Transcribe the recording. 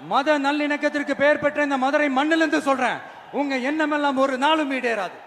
மத நல்லிணக்கத்திற்கு பெயர் பெற்ற இந்த மதுரை மண்ணிலிருந்து சொல்றேன். உங்க எண்ணமெல்லாம் ஒரு நாளும் ஈடேறாது.